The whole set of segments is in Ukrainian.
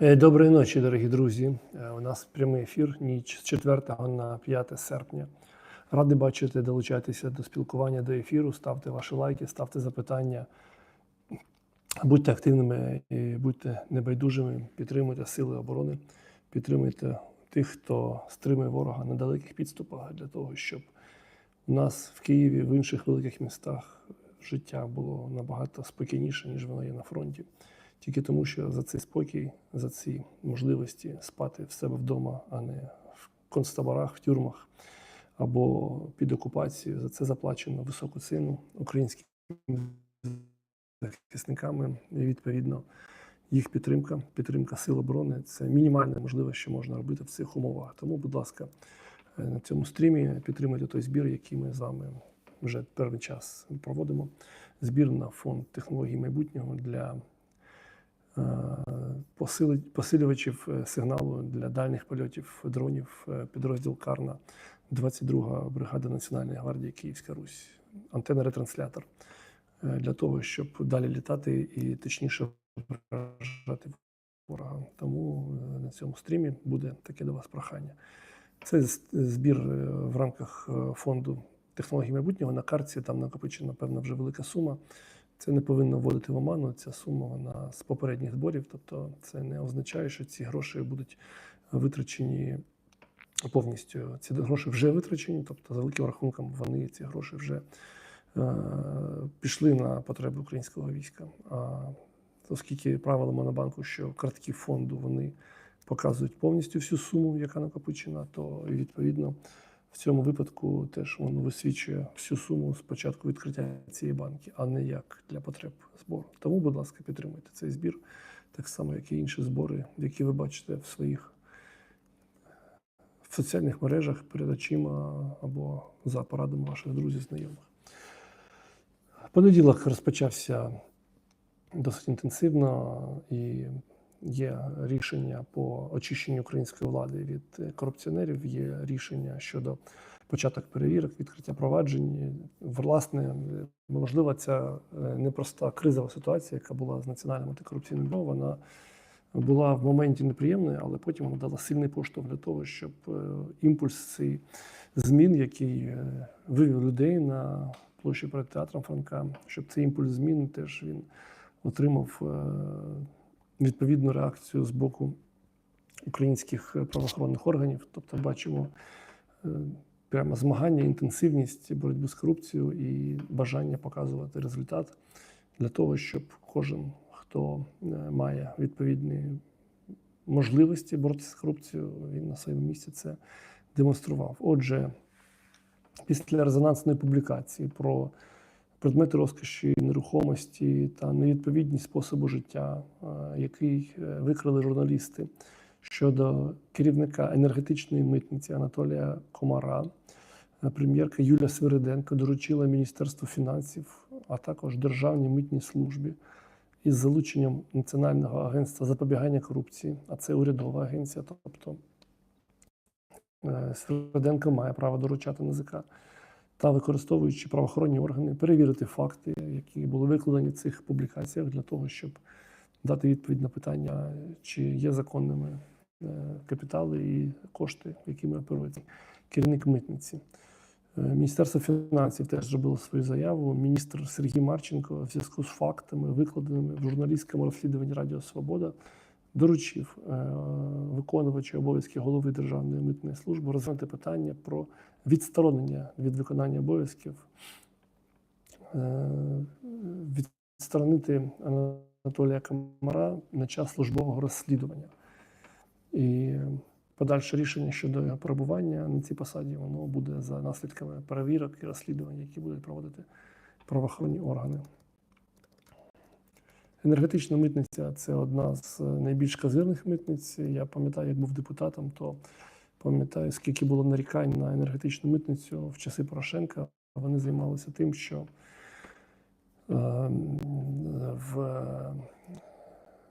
Е, Доброї ночі, дорогі друзі. Е, У нас прямий ефір, ніч з 4 на 5 серпня. Радий бачити, долучайтеся до спілкування до ефіру, ставте ваші лайки, ставте запитання. Будьте активними і будьте небайдужими, підтримуйте сили оборони, підтримуйте тих, хто стримує ворога на далеких підступах для того, щоб у нас в Києві, в інших великих містах життя було набагато спокійніше, ніж воно є на фронті. Тільки тому, що за цей спокій, за ці можливості спати в себе вдома, а не в концтаборах, в тюрмах або під окупацією, за це заплачено високу ціну українським захисниками. І відповідно їх підтримка, підтримка сил оборони це мінімальне можливе, що можна робити в цих умовах. Тому, будь ласка, е, на цьому стрімі підтримуйте той збір, який ми з вами вже певний час проводимо. Збір на фонд технологій майбутнього для посилювачів е, сигналу для дальніх польотів дронів е, підрозділ Карна, 22 бригада Національної гвардії Київська Русь, антенна-ретранслятор е, для того, щоб далі літати і точніше вражати ворога. Тому е, на цьому стрімі буде таке до вас прохання. Це збір е, в рамках е, фонду технологій майбутнього. На картці там накопичена певна вже велика сума. Це не повинно вводити в оману. Ця сума вона з попередніх зборів. Тобто, це не означає, що ці гроші будуть витрачені повністю. Ці гроші вже витрачені, тобто, за великим рахунком, вони ці гроші вже е, пішли на потреби українського війська. А оскільки правила Монобанку, що картки фонду вони показують повністю всю суму, яка накопичена, то відповідно в цьому випадку теж воно висвічує всю суму з початку відкриття цієї банки, а не як для потреб збору. Тому, будь ласка, підтримуйте цей збір, так само, як і інші збори, які ви бачите в своїх в соціальних мережах перед очима або за порадами ваших друзів, знайомих. Понеділок розпочався досить інтенсивно і є рішення по очищенню української влади від е, корупціонерів. Є рішення щодо початок перевірок, відкриття проваджень. Власне, можливо, ця е, непроста кризова ситуація, яка була з національним антикорупційним бюро, вона була в моменті неприємною, але потім вона дала сильний поштовх для того, щоб е, імпульс цей змін, який вивів людей на площі перед театром Франка, щоб цей імпульс змін теж він отримав відповідну реакцію з боку українських правоохоронних органів. Тобто, бачимо е, прямо змагання, інтенсивність боротьби з корупцією і бажання показувати результат для того, щоб кожен, хто е, має відповідні можливості боротися з корупцією, він на своєму місці це демонстрував. Отже, після резонансної публікації про предмети розкоші, нерухомості та невідповідність способу життя, е, який е, викрили журналісти щодо керівника енергетичної митниці Анатолія Комара, е, прем'єрка Юлія Свириденко доручила Міністерству фінансів, а також Державній митній службі із залученням Національного агентства запобігання корупції, а це урядова агенція, тобто Свириденко має право доручати НАЗК та використовуючи правоохоронні органи, перевірити факти, які були викладені в цих публікаціях, для того, щоб дати відповідь на питання, чи є законними е, капітали і кошти, якими оперує керівник митниці. Е, Міністерство фінансів теж зробило свою заяву. Міністр Сергій Марченко в зв'язку з фактами, викладеними в журналістському розслідуванні Радіо Свобода, доручив е, виконувачу обов'язки голови Державної митної служби розглянути питання про відсторонення від виконання обов'язків, е, відсторонити Анатолія Камара на час службового розслідування. І подальше рішення щодо його перебування на цій посаді воно буде за наслідками перевірок і розслідувань, які будуть проводити правоохоронні органи. Енергетична митниця це одна з найбільш казирних митниць. Я пам'ятаю, як був депутатом, то пам'ятаю, скільки було нарікань на енергетичну митницю в часи Порошенка. Вони займалися тим, що е, в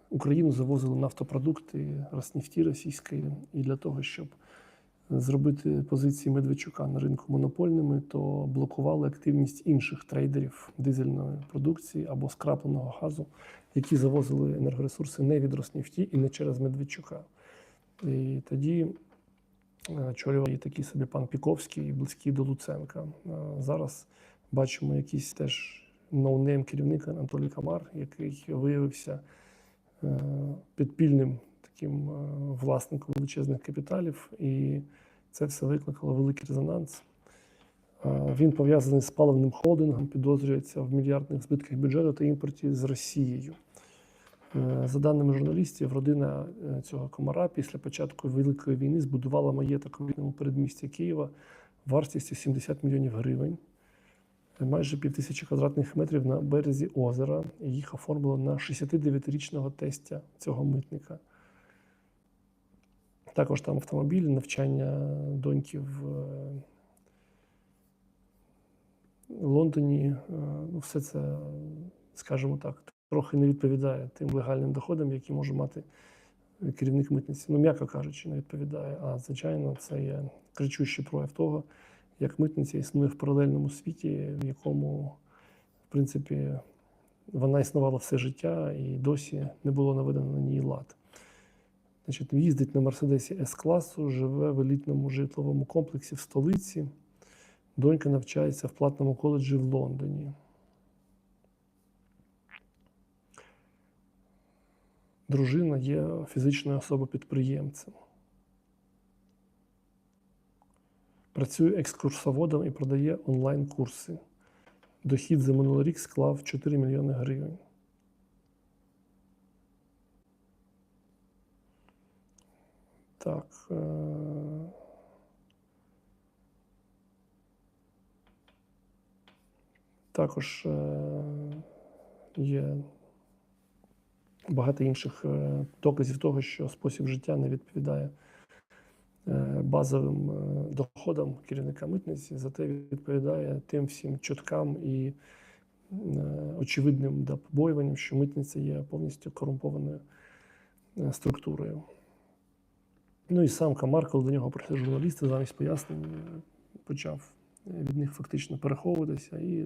Україну завозили нафтопродукти Роснефті російської, і для того, щоб зробити позиції Медведчука на ринку монопольними, то блокували активність інших трейдерів дизельної продукції або скрапленого газу, які завозили енергоресурси не від Роснефті і не через Медведчука. І тоді очолював і такий собі пан Піковський, близький до Луценка. Е, Зараз бачимо якийсь теж ноунейм керівник Анатолій Камар, який виявився е, підпільним таким е, власником величезних капіталів, і це все викликало великий резонанс. Е, Він пов'язаний з паливним холдингом, підозрюється в мільярдних збитках бюджету та імпорті з Росією. Е, За даними журналістів, родина е, цього комара після початку Великої війни збудувала маєток у рідному передмісті Києва вартістю 70 мільйонів гривень, Е, майже півтисячі квадратних метрів на березі озера. Їх оформило на 69-річного тестя цього митника. Також там автомобіль, навчання доньки в Лондоні. Ну, все це, скажімо так, трохи не відповідає тим легальним доходам, які може мати керівник митниці. Ну, м'яко кажучи, не відповідає. А звичайно, це є кричущий прояв того, як митниця існує в паралельному світі, в якому, в принципі, вона існувала все життя і досі не було наведено на ній лад. Значить, їздить на Мерседесі С-класу, живе в елітному житловому комплексі в столиці. Донька навчається в платному коледжі в Лондоні. Дружина є фізичною особою-підприємцем. Працює екскурсоводом і продає онлайн-курси. Дохід за минулий рік склав 4 мільйони гривень. Так. Е... Також е... є багато інших е, доказів того, що спосіб життя не відповідає е, базовим е, доходам керівника митниці, зате відповідає тим всім чуткам і очевидним побоюванням, що митниця є повністю корумпованою структурою. Ну і сам Камар, коли до нього прийшли журналісти, замість пояснень почав від них фактично переховуватися. І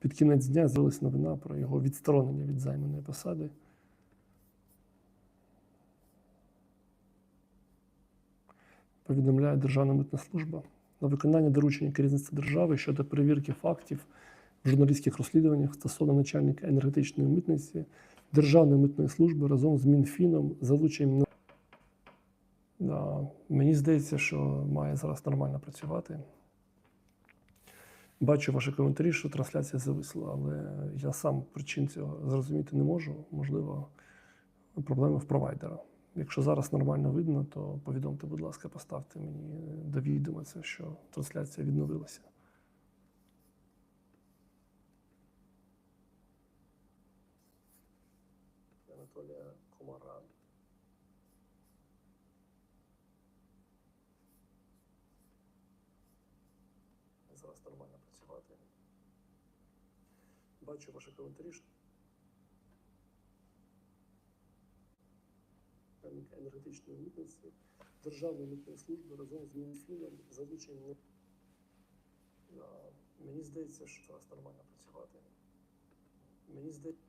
під кінець дня з'явилася новина про його відсторонення від займаної посади. Повідомляє Державна митна служба на виконання доручення керівництва держави щодо перевірки фактів в журналістських розслідуваннях стосовно начальника енергетичної митниці Державної митної служби разом з Мінфіном залученням. Да, мені здається, що має зараз нормально працювати. Бачу ваші коментарі, що трансляція зависла, але я сам причин цього зрозуміти не можу. Можливо, проблеми в провайдера. Якщо зараз нормально видно, то повідомте, будь ласка, поставте мені до відома що трансляція відновилася. Анатолія Комара. Зараз нормально працювати. Бачу ваші коментарі. що начальника енергетичної митниці Державної митної служби разом з Мінфіном залучені. Мені здається, що зараз нормально працювати. Мені здається,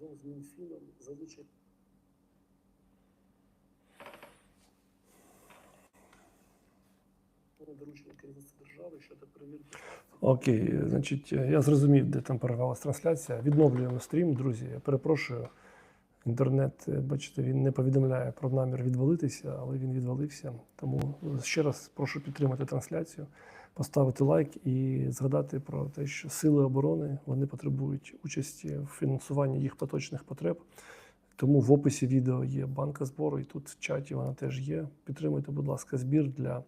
разом з Мінфіном залучені. Доручення керівництва держави щодо перевірки. Окей, значить, я зрозумів, де там перервалася трансляція. Відновлюємо стрім, друзі. Я перепрошую. Інтернет, е, бачите, він не повідомляє про намір відвалитися, але він відвалився. Тому ще раз прошу підтримати трансляцію, поставити лайк і згадати про те, що сили оборони вони потребують участі в фінансуванні їх поточних потреб. Тому в описі відео є банка збору, і тут в чаті вона теж є. Підтримуйте, будь ласка, збір для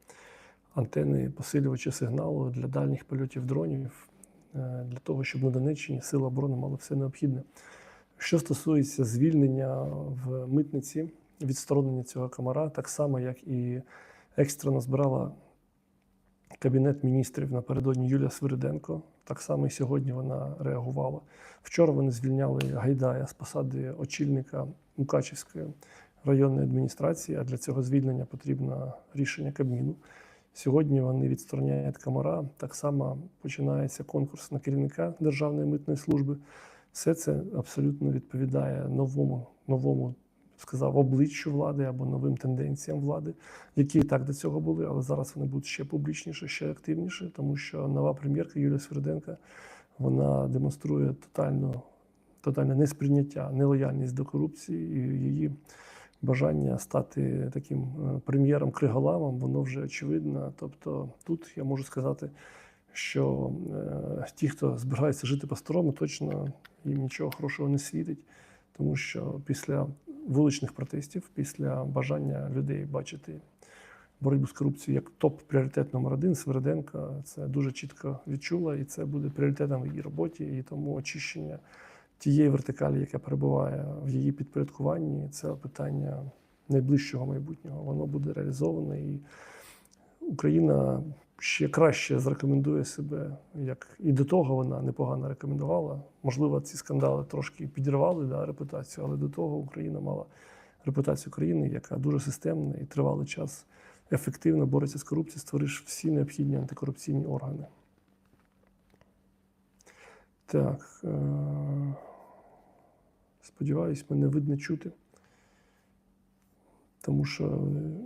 антени посилювача сигналу для дальніх польотів дронів, е, для того, щоб на Донеччині сили оборони мали все необхідне. Що стосується звільнення в митниці, відсторонення цього комара, так само, як і екстрено збирала Кабінет міністрів напередодні Юлія Свириденко. Так само і сьогодні вона реагувала. Вчора вони звільняли Гайдая з посади очільника Мукачівської районної адміністрації, а для цього звільнення потрібно рішення Кабміну. Сьогодні вони відстороняють комара. Так само починається конкурс на керівника Державної митної служби. Все це абсолютно відповідає новому, новому сказав, обличчю влади або новим тенденціям влади, які і так до цього були, але зараз вони будуть ще публічніше, ще активніше, тому що нова прем'єрка Юлія Сверденка вона демонструє тотальну, тотальне несприйняття, нелояльність до корупції і її бажання стати таким е, прем'єром криголамом, воно вже очевидно. Тобто, тут я можу сказати, що е, ті, хто збирається жити по-старому, точно їм нічого хорошого не світить, тому що після вуличних протестів, після бажання людей бачити боротьбу з корупцією як топ-пріоритет номер один, Свериденко це дуже чітко відчула, і це буде пріоритетом в її роботі. І тому очищення тієї вертикалі, яка перебуває в її підпорядкуванні, це питання найближчого майбутнього. Воно буде реалізоване, і Україна ще краще зарекомендує себе, як і до того вона непогано рекомендувала. Можливо, ці скандали трошки підірвали да, репутацію, але до того Україна мала репутацію країни, яка дуже системна і тривалий час ефективно бореться з корупцією, створивши всі необхідні антикорупційні органи. Так. Е- Сподіваюсь, мене видно чути, тому що е,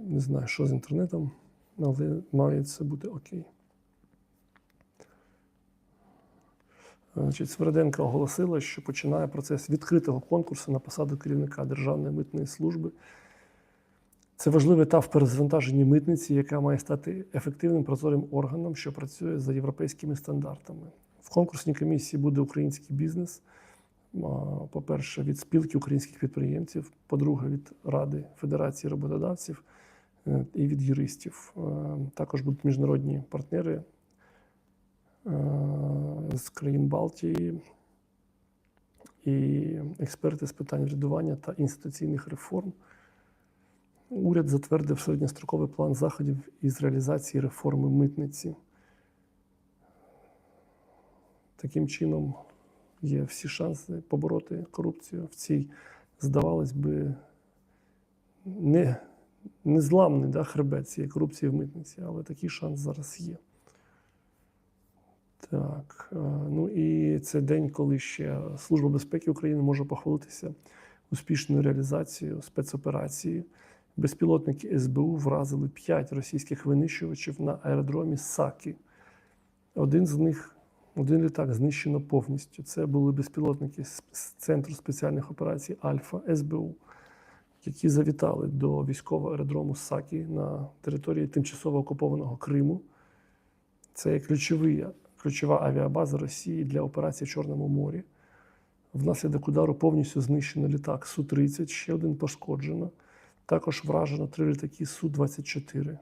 не знаю, що з інтернетом, але має це бути окей. Значить, Сверденко оголосила, що починає процес відкритого конкурсу на посаду керівника Державної митної служби. Це важливий етап в перезвантаженні митниці, яка має стати ефективним прозорим органом, що працює за європейськими стандартами. В конкурсній комісії буде український бізнес. По-перше, від спілки українських підприємців, по-друге, від Ради Федерації роботодавців і від юристів. Е, Також будуть міжнародні партнери е, з країн Балтії і експерти з питань врядування та інституційних реформ. Уряд затвердив середньостроковий план заходів із реалізації реформи митниці. Таким чином, є всі шанси побороти корупцію в цій, здавалось би, не, незламний да, хребет цієї корупції в митниці, але такий шанс зараз є. Так, е, ну і це день, коли ще Служба безпеки України може похвалитися успішною реалізацією спецоперації. Безпілотники СБУ вразили 5 російських винищувачів на аеродромі Сакі. Один з них один літак знищено повністю. Це були безпілотники з Центру спеціальних операцій Альфа СБУ, які завітали до військового аеродрому Сакі на території тимчасово окупованого Криму. Це ключовий, ключова авіабаза Росії для операції в Чорному морі. Внаслідок удару повністю знищено літак Су-30, ще один пошкоджено. Також вражено три літаки Су-24.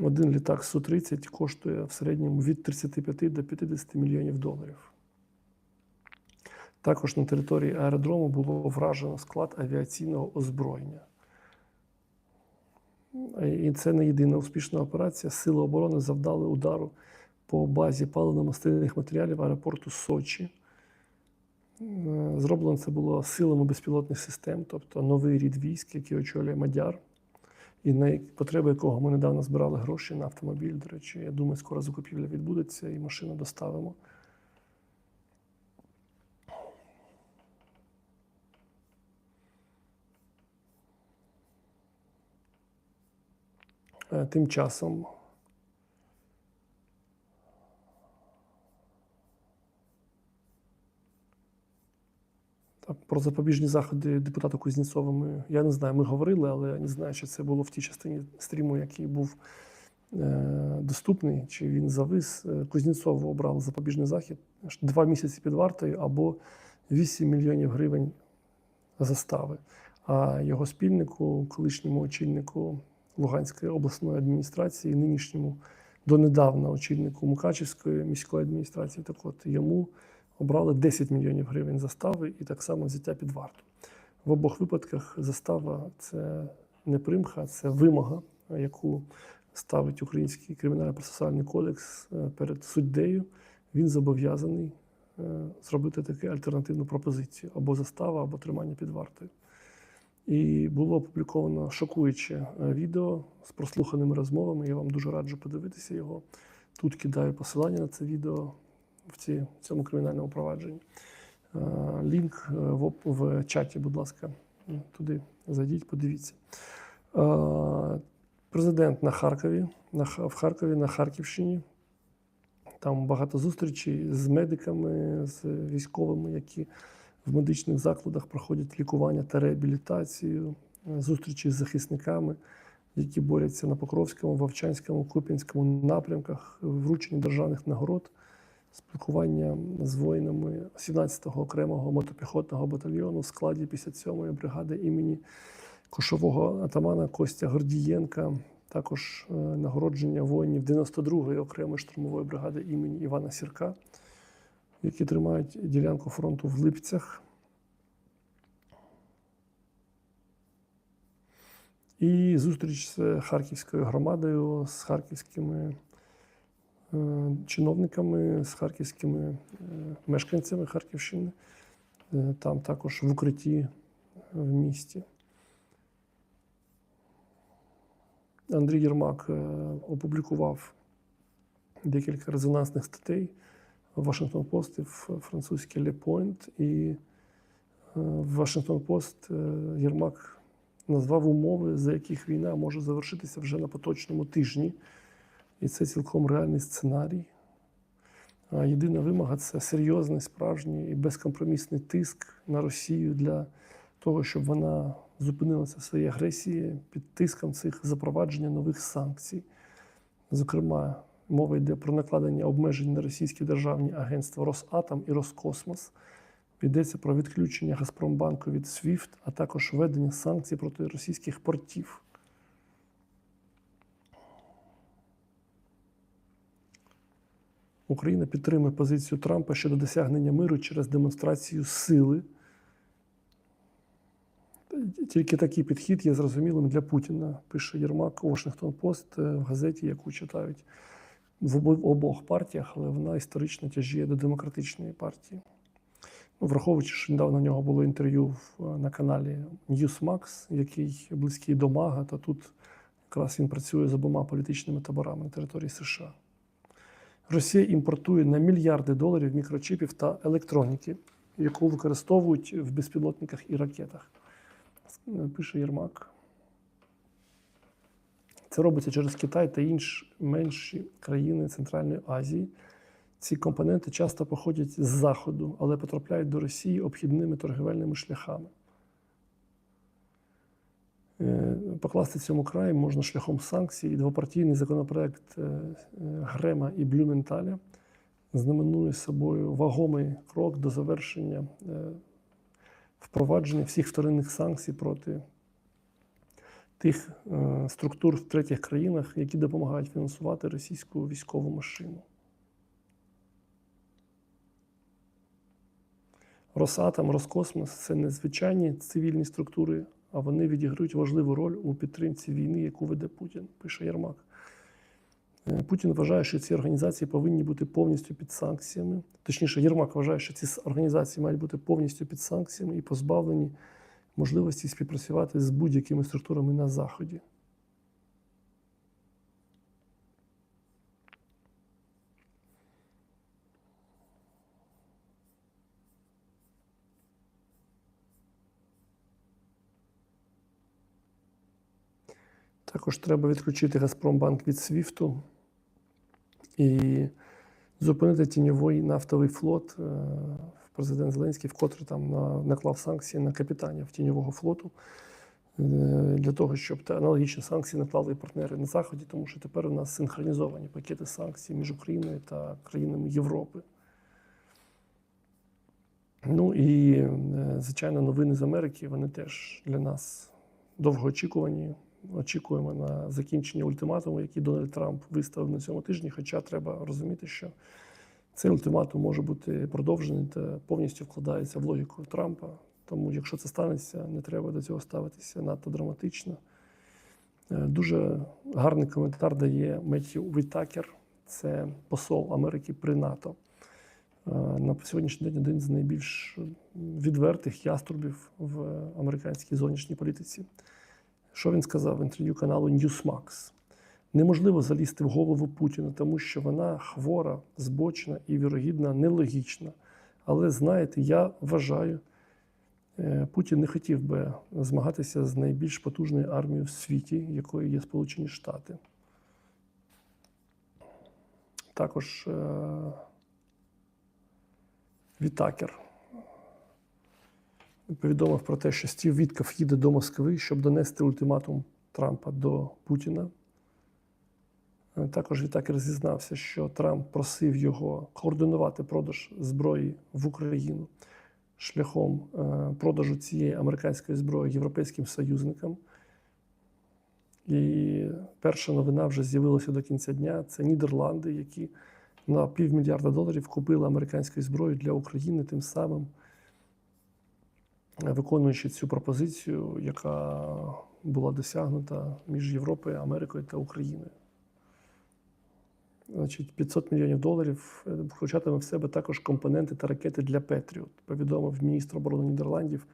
Один літак Су-30 коштує в середньому від 35 до 50 мільйонів доларів. Також на території аеродрому було вражено склад авіаційного озброєння. І це не єдина успішна операція. Сили оборони завдали удару по базі паливно-мастильних матеріалів аеропорту Сочі. Зроблено це було силами безпілотних систем, тобто новий рід військ, який очолює Мадяр і на потреби якого ми недавно збирали гроші на автомобіль. До речі, я думаю, скоро закупівля відбудеться і машину доставимо. Тим часом про запобіжні заходи депутата Кузнєцова ми, я не знаю, ми говорили, але я не знаю, чи це було в тій частині стріму, який був е, доступний, чи він завис. Е, Кузнєцову обрали запобіжний захід два місяці під вартою або 8 мільйонів гривень застави. А його спільнику, колишньому очільнику Луганської обласної адміністрації, нинішньому донедавна очільнику Мукачівської міської адміністрації, так от йому обрали 10 мільйонів гривень застави і так само взяття під варту. В обох випадках застава це не примха, це вимога, яку ставить Український кримінально-процесуальний кодекс е, перед суддею. Він зобов'язаний е, зробити таку альтернативну пропозицію або застава, або тримання під вартою. І було опубліковано шокуюче е, відео з прослуханими розмовами. Я вам дуже раджу подивитися його. Тут кидаю посилання на це відео в ці, в цьому кримінальному провадженні. Е, Лінк е, в, в чаті, будь ласка, туди зайдіть, подивіться. Президент на Харкові, на, в Харкові, на Харківщині. Там багато зустрічей з медиками, з військовими, які в медичних закладах проходять лікування та реабілітацію, е, зустрічі з захисниками, які борються на Покровському, Вовчанському, Куп'янському напрямках, вручення державних нагород, спілкування з воїнами 17-го окремого мотопіхотного батальйону в складі 57-ї бригади імені кошового атамана Костя Гордієнка. Також е, нагородження воїнів 92-ї окремої штурмової бригади імені Івана Сірка, які тримають ділянку фронту в Липцях. І зустріч з харківською громадою, з харківськими е, чиновниками, з харківськими е, мешканцями Харківщини. Е, Там також в укритті в місті. Андрій Єрмак опублікував декілька резонансних статей Вашингтон Пост і французький Point. І Вашингтон Пост Єрмак назвав умови, за яких війна може завершитися вже на поточному тижні. І це цілком реальний сценарій. Єдина вимога це серйозний, справжній і безкомпромісний тиск на Росію для того, щоб вона зупинилася в своїй агресії під тиском цих запровадження нових санкцій. Зокрема, мова йде про накладення обмежень на російські державні агентства Росатом і Роскосмос. Йдеться про відключення Газпромбанку від SWIFT, а також введення санкцій проти російських портів. Україна підтримує позицію Трампа щодо досягнення миру через демонстрацію сили. Тільки такий підхід є зрозумілим для Путіна, пише Єрмак Washington Post е, в газеті, яку читають в обох партіях, але вона історично тяжіє до демократичної партії. Ну, враховуючи, що недавно в нього було інтерв'ю на каналі Newsmax, який близький до Мага, то тут якраз він працює з обома політичними таборами на території США. Росія імпортує на мільярди доларів мікрочипів та електроніки, яку використовують в безпілотниках і ракетах. Пише Єрмак. Це робиться через Китай та інші менші країни Центральної Азії. Ці компоненти часто походять з Заходу, але потрапляють до Росії обхідними торгівельними шляхами. Е, Покласти цьому край можна шляхом санкцій. Двопартійний законопроект е, Грема і Блюменталя знаменує собою вагомий крок до завершення е, впровадження всіх вторинних санкцій проти тих е, структур в третіх країнах, які допомагають фінансувати російську військову машину. Росатом, Роскосмос це не звичайні цивільні структури, а вони відіграють важливу роль у підтримці війни, яку веде Путін, пише Єрмак. Е, Путін вважає, що ці організації повинні бути повністю під санкціями. Точніше, Єрмак вважає, що ці організації мають бути повністю під санкціями і позбавлені можливості співпрацювати з будь-якими структурами на Заході. Також треба відключити Газпромбанк від Свіфту і зупинити тіньовий нафтовий флот. Президент Зеленський вкотре там на- наклав санкції на капітанів тіньового флоту е, для того, щоб аналогічні санкції наклали і партнери на Заході, тому що тепер у нас синхронізовані пакети санкцій між Україною та країнами Європи. Ну і, е, звичайно, новини з Америки вони теж для нас довгоочікувані. Очікуємо на закінчення ультиматуму, який Дональд Трамп виставив на цьому тижні. Хоча треба розуміти, що цей ультиматум може бути продовжений та повністю вкладається в логіку Трампа. Тому, якщо це станеться, не треба до цього ставитися надто драматично. Е, Дуже гарний коментар дає Меттью Вітакер, це посол Америки при НАТО. е, на сьогоднішній день один з найбільш відвертих яструбів в американській зовнішній політиці. Що він сказав в інтерв'ю каналу Newsmax? Неможливо залізти в голову Путіна, тому що вона хвора, збочна і, вірогідно, нелогічна. Але знаєте, я вважаю, е, Путін не хотів би змагатися з найбільш потужною армією в світі, якою є Сполучені Штати. Також е, Вітакер повідомив про те, що Стів Вітков їде до Москви, щоб донести ультиматум Трампа до Путіна. Також Вітакер зізнався, що Трамп просив його координувати продаж зброї в Україну шляхом е, продажу цієї американської зброї європейським союзникам. І перша новина вже з'явилася до кінця дня. Це Нідерланди, які на півмільярда доларів купили американської зброї для України, тим самим е, виконуючи цю пропозицію, яка була досягнута між Європою, Америкою та Україною. Значить, 500 мільйонів доларів е, включатиме в себе також компоненти та ракети для Петріот, повідомив міністр оборони Нідерландів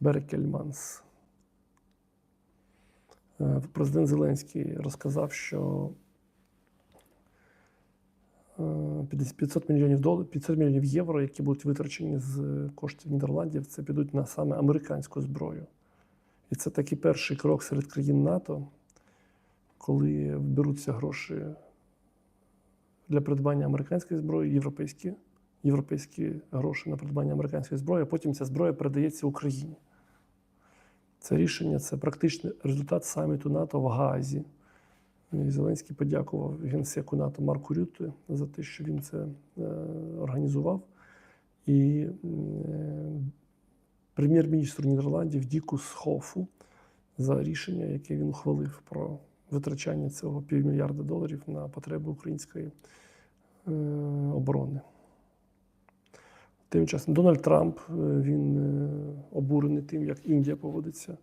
Берек Кельманс. Е, Президент Зеленський розказав, що е, 50 500 мільйонів доларів, 500 мільйонів євро, які будуть витрачені з коштів Нідерландів, це підуть на саме американську зброю. І це такий перший крок серед країн НАТО, коли беруться гроші для придбання американської зброї, європейські, європейські гроші на придбання американської зброї, а потім ця зброя передається Україні. Це рішення це практичний результат саміту НАТО в Гаазі. І Зеленський подякував генсеку НАТО Марку Рютте за те, що він це е, організував. І е, прем'єр-міністру Нідерландів Діку Схофу за рішення, яке він ухвалив про витрачання цього півмільярда доларів на потреби української е, оборони. Тим часом Дональд Трамп е, він е, обурений тим, як Індія поводиться.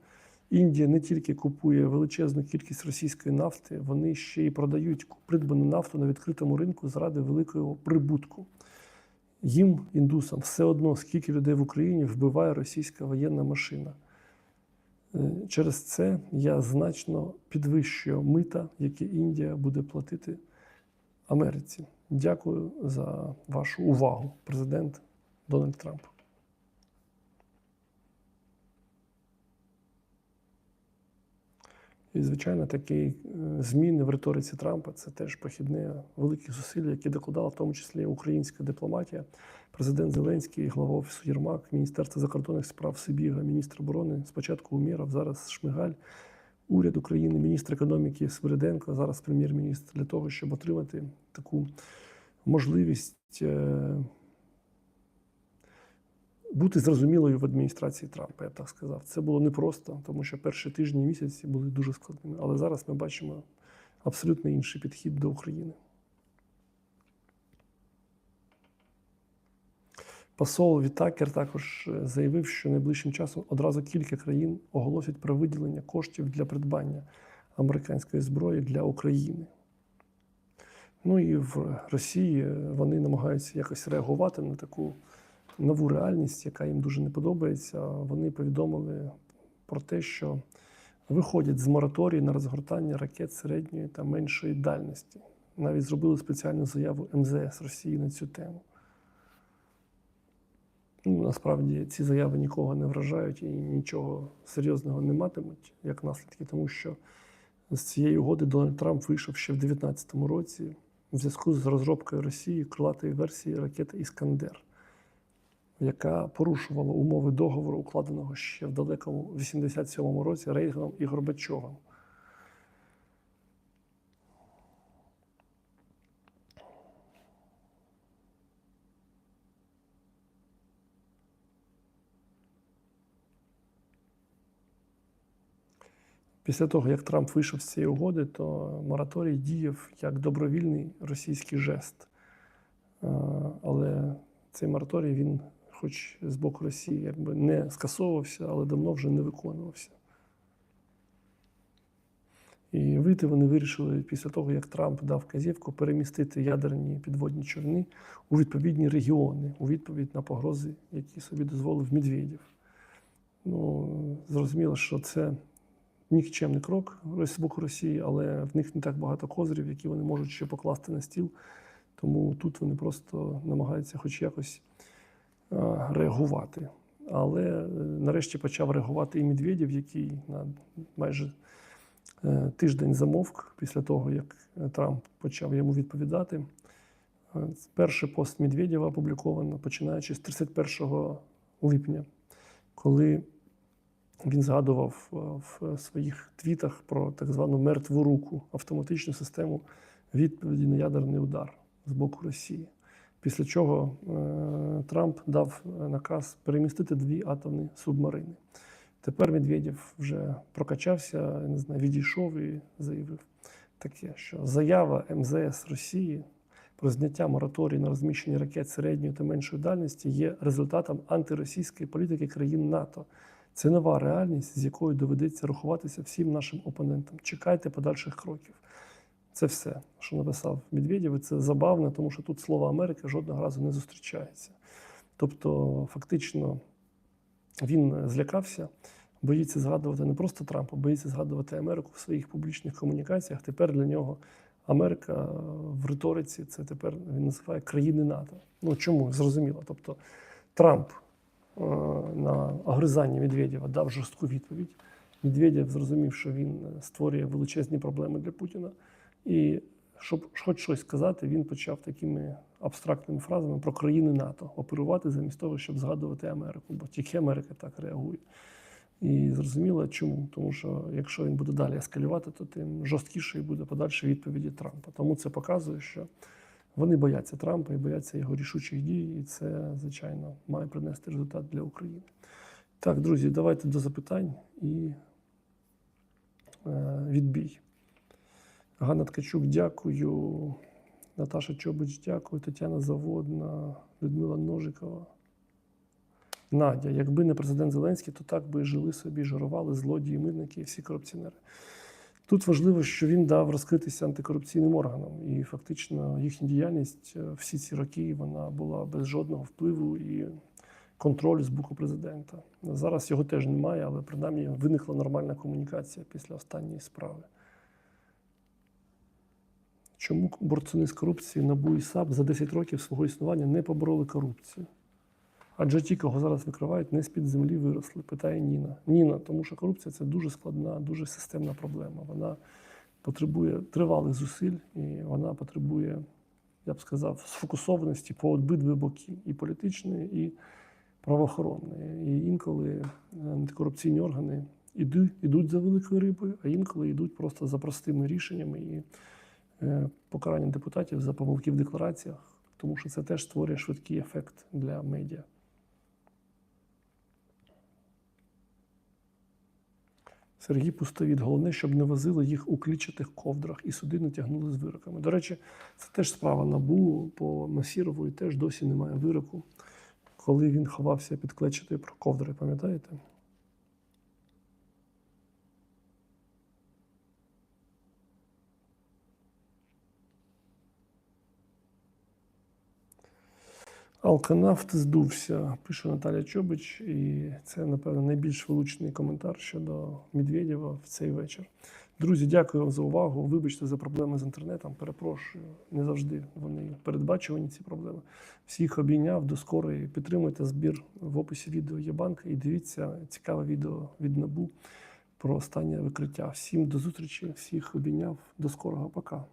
Індія не тільки купує величезну кількість російської нафти, вони ще й продають придбану нафту на відкритому ринку заради великого прибутку. Їм, індусам, все одно, скільки людей в Україні вбиває російська воєнна машина. Е, Через це я значно підвищую мита, які Індія буде платити Америці. Дякую за вашу увагу, президент Дональд Трамп. І, звичайно, такі е, зміни в риториці Трампа це теж похідне великих зусиль, які докладала в тому числі українська дипломатія, президент Зеленський, глава офісу Єрмак, Міністерство закордонних справ Сибіга, міністр оборони, спочатку Умєров, зараз Шмигаль, уряд України, міністр економіки Свириденко, зараз прем'єр-міністр, для того, щоб отримати таку можливість е, бути зрозумілою в адміністрації Трампа, я б так сказав. Це було непросто, тому що перші тижні місяці були дуже складними. Але зараз ми бачимо абсолютно інший підхід до України. Посол Вітакер також е, заявив, що найближчим часом одразу кілька країн оголосять про виділення коштів для придбання американської зброї для України. Ну і в Росії е, вони намагаються якось реагувати на таку нову реальність, яка їм дуже не подобається. Вони повідомили про те, що виходять з мораторію на розгортання ракет середньої та меншої дальності. Навіть зробили спеціальну заяву МЗС Росії на цю тему. Ну, насправді ці заяви нікого не вражають і нічого серйозного не матимуть як наслідки, тому що з цієї угоди Дональд Трамп вийшов ще в 2019 році в зв'язку з розробкою Росії крилатої версії ракети Іскандер, яка порушувала умови договору, укладеного ще в далекому 87-му році Рейганом і Горбачовим. Після того, як Трамп вийшов з цієї угоди, то мораторій діяв як добровільний російський жест. Е, Але цей мораторій, він, хоч з боку Росії, якби не скасовувався, але давно вже не виконувався. І вийти вони вирішили після того, як Трамп дав вказівку перемістити ядерні підводні човни у відповідні регіони у відповідь на погрози, які собі дозволив Медведєв. Ну, зрозуміло, що це нікчемний крок з боку Росії, але в них не так багато козирів, які вони можуть ще покласти на стіл. Тому тут вони просто намагаються хоч якось реагувати. Але е, нарешті почав реагувати і Медведєв, який на майже е, тиждень замовк після того, як е, Трамп почав йому відповідати. Е, Перший пост Медведєва опубліковано починаючи з 31 липня, коли він згадував е, в своїх твітах про так звану мертву руку автоматичну систему відповіді на ядерний удар з боку Росії. Після чого е, Трамп дав наказ перемістити дві атомні субмарини. Тепер Медведєв вже прокачався, не знаю, відійшов і заявив таке, що заява МЗС Росії про зняття мораторію на розміщення ракет середньої та меншої дальності є результатом антиросійської політики країн НАТО. Це нова реальність, з якою доведеться рахуватися всім нашим опонентам. Чекайте подальших кроків. Це все, що написав Медведєв. І Це забавно, тому що тут слово Америка жодного разу не зустрічається. Тобто, фактично, він злякався, боїться згадувати не просто Трампа, боїться згадувати Америку в своїх публічних комунікаціях. Тепер для нього Америка в риториці це тепер він називає країни НАТО. Ну чому? Зрозуміло. Тобто Трамп е, на огризання Медведєва дав жорстку відповідь. Медведєв зрозумів, що він створює величезні проблеми для Путіна. І щоб хоч щось сказати, він почав такими абстрактними фразами про країни НАТО оперувати замість того, щоб згадувати Америку, бо тільки Америка так реагує. І зрозуміло, чому? Тому що якщо він буде далі ескалювати, то тим жорсткішою буде подальші відповіді Трампа. Тому це показує, що вони бояться Трампа і бояться його рішучих дій, і це, звичайно, має принести результат для України. Так, друзі, давайте до запитань і е, відбій. Ганна Ткачук, дякую. Наташа Чобич, дякую. Тетяна Заводна, Людмила Ножикова. Надя, якби не президент Зеленський, то так би жили собі, жирували злодії, мирники і всі корупціонери. Тут важливо, що він дав розкритися антикорупційним органам, і фактично їхня діяльність е, всі ці роки вона була без жодного впливу і контролю з боку президента. Зараз його теж немає, але принаймні виникла нормальна комунікація після останньої справи. Чому борцуни з корупцією НАБУ і САП за 10 років свого існування не побороли корупцію? Адже ті, кого зараз викривають, не з-під землі виросли, питає Ніна. Ніна, тому що корупція це дуже складна, дуже системна проблема. Вона потребує тривалих зусиль, і вона потребує, я б сказав, сфокусованості по обидві боки і політичної, і правоохоронної. І інколи антикорупційні органи ідуть за великою рибою, а інколи йдуть просто за простими рішеннями і е, покаранням депутатів за помилки в деклараціях, тому що це теж створює швидкий ефект для медіа. Сергій Пустовіт. Головне, щоб не возили їх у клічатих ковдрах і суди не тягнули з вироками. До речі, це теж справа НАБУ по Масірову і теж досі немає вироку, коли він ховався під клечатою ковдри, пам'ятаєте? Алканафт здувся, пише Наталя Чобич, і це, напевно, найбільш вилучний коментар щодо Медведєва в цей вечір. Друзі, дякую вам за увагу. Вибачте за проблеми з інтернетом. Перепрошую, не завжди вони передбачувані, ці проблеми. Всіх обійняв до скорої. Підтримуйте збір в описі відео є банк і дивіться цікаве відео від НАБУ про останнє викриття. Всім до зустрічі, всіх обійняв. До скорого, пока.